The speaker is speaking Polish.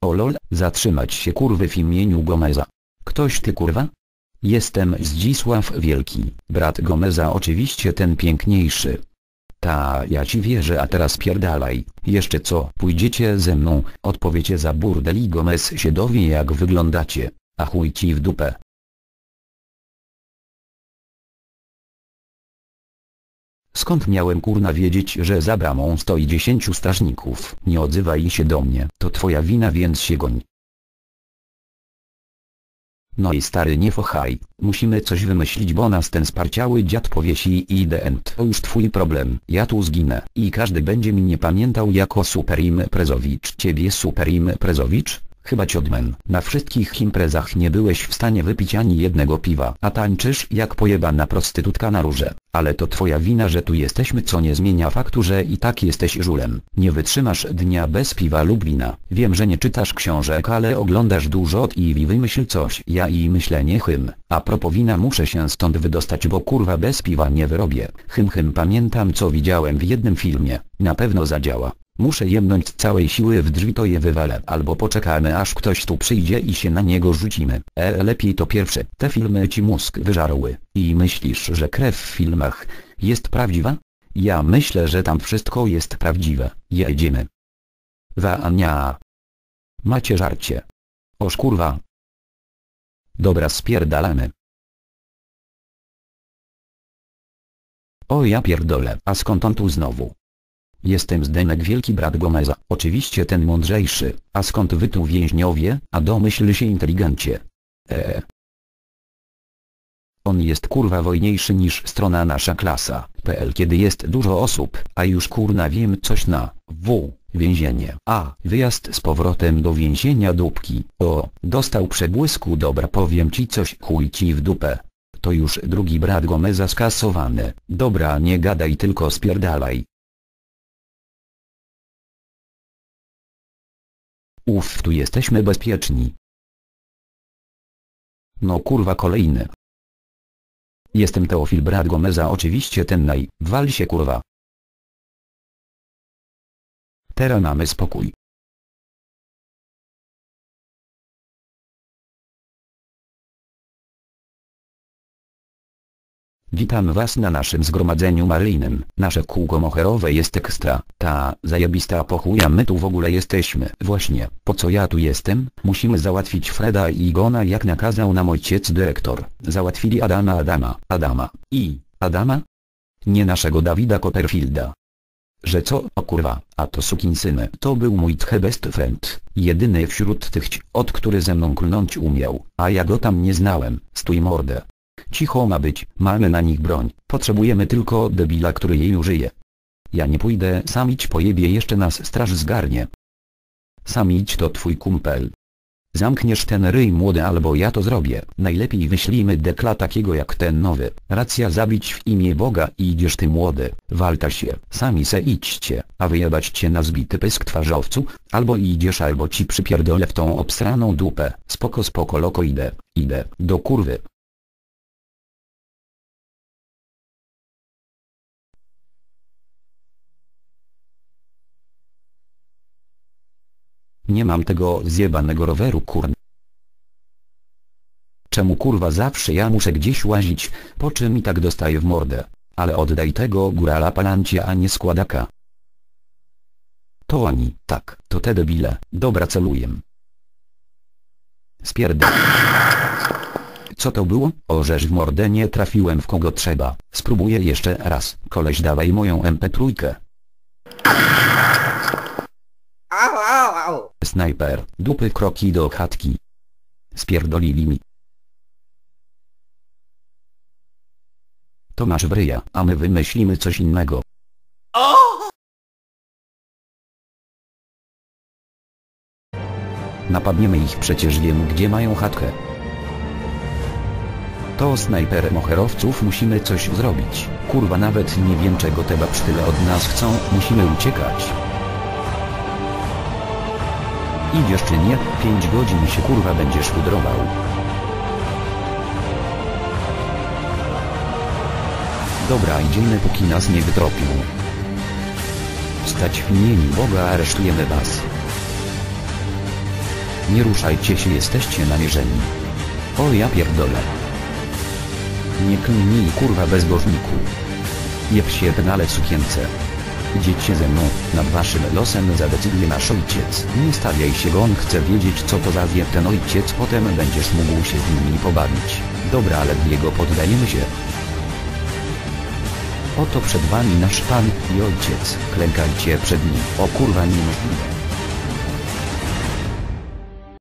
O lol, zatrzymać się kurwy w imieniu Gomeza. Ktoś ty kurwa? Jestem Zdzisław Wielki, brat Gomeza oczywiście ten piękniejszy. Ta, ja ci wierzę a teraz pierdalaj, jeszcze co, pójdziecie ze mną, odpowiecie za burdel i Gomez się dowie jak wyglądacie, a chuj ci w dupę. Skąd miałem kurna wiedzieć, że za bramą stoi dziesięciu strażników? Nie odzywaj się do mnie, to twoja wina więc się goń. No i stary nie fochaj, musimy coś wymyślić bo nas ten sparciały dziad powiesi i the end. To już twój problem, ja tu zginę i każdy będzie mnie pamiętał jako super imprezowicz. Ciebie super imprezowicz? Chyba ciodmen. Na wszystkich imprezach nie byłeś w stanie wypić ani jednego piwa, a tańczysz jak pojebana prostytutka na róże. Ale to twoja wina, że tu jesteśmy co nie zmienia faktu, że i tak jesteś żulem. Nie wytrzymasz dnia bez piwa lub wina. Wiem, że nie czytasz książek, ale oglądasz dużo i wymyśl coś. Ja i myślenie hym. A propos wina muszę się stąd wydostać, bo kurwa bez piwa nie wyrobię. Hym hym pamiętam co widziałem w jednym filmie. Na pewno zadziała. Muszę jemnąć całej siły w drzwi to je wywalę albo poczekamy aż ktoś tu przyjdzie i się na niego rzucimy. E lepiej to pierwsze. Te filmy ci mózg wyżarły. I myślisz, że krew w filmach jest prawdziwa? Ja myślę, że tam wszystko jest prawdziwe. Jedziemy. Wania. Macie żarcie. Oż kurwa. Dobra spierdalamy. O ja pierdolę, a skąd on tu znowu? Jestem Zdenek wielki brat Gomeza, oczywiście ten mądrzejszy, a skąd wy tu więźniowie, a domyśl się inteligencie. Eee. On jest kurwa wojniejszy niż strona nasza klasa, PL kiedy jest dużo osób, a już kurna wiem coś na, W, więzienie, a, wyjazd z powrotem do więzienia dupki, o, dostał przebłysku. Dobra powiem ci coś. Chuj ci w dupę. To już drugi brat Gomeza skasowany, dobra nie gadaj tylko spierdalaj, Uff, tu jesteśmy bezpieczni. No kurwa kolejny. Jestem Teofil brat Gomeza oczywiście ten naj, wal się kurwa. Teraz mamy spokój. Witam was na naszym zgromadzeniu maryjnym. Nasze kółko moherowe jest ekstra. Ta, zajebista pochuja my tu w ogóle jesteśmy. Właśnie, po co ja tu jestem? Musimy załatwić Freda i Igona jak nakazał nam ojciec dyrektor. Załatwili Adama Adama, Adama. I, Adama? Nie naszego Dawida Copperfielda. Że co, o kurwa, a to sukinsyny. To był mój tche best friend, jedyny wśród tych, od który ze mną klnąć umiał, a ja go tam nie znałem, stój mordę. Cicho ma być, mamy na nich broń, potrzebujemy tylko debila który jej użyje. Ja nie pójdę, sam idź pojebie jeszcze nas straż zgarnie. Sam idź to twój kumpel. Zamkniesz ten ryj młody albo ja to zrobię. Najlepiej wyślijmy dekla takiego jak ten nowy. Racja zabić w imię Boga i idziesz ty młody. Walta się. Sami se idźcie. A wyjebać cię na zbity pysk twarzowcu. Albo idziesz albo ci przypierdolę w tą obsraną dupę. Spoko spoko loko idę. Idę. Do kurwy. Nie mam tego zjebanego roweru kurn. Czemu kurwa zawsze ja muszę gdzieś łazić, po czym i tak dostaję w mordę. Ale oddaj tego górala palancie a nie składaka. To oni, tak, to te debile, dobra celuję. Spierdol. Co to było? Orzesz w mordę nie trafiłem w kogo trzeba. Spróbuję jeszcze raz. Koleś dawaj moją MP3. Snajper, dupy kroki do chatki. Spierdolili mi. To masz wryja, a my wymyślimy coś innego. Napadniemy ich przecież wiem gdzie mają chatkę. To snajper moherowców musimy coś zrobić. Kurwa nawet nie wiem czego te babsztyle od nas chcą, musimy uciekać. Idziesz czy nie? 5 godzin się kurwa będziesz pudrował. Dobra idziemy póki nas nie wytropią. Wstać w imieniu Boga aresztujemy was. Nie ruszajcie się jesteście namierzeni. O ja pierdolę. Nie klnij kurwa bezbożniku. Jeb się penale sukience. Idziecie ze mną, nad waszym losem zadecyduje nasz ojciec. Nie stawiaj się go on chce wiedzieć co to za wie ten ojciec potem będziesz mógł się z nimi pobawić. Dobra ale jego poddajemy się. Oto przed wami nasz pan i ojciec. Klękajcie przed nim. O kurwa niemożliwe.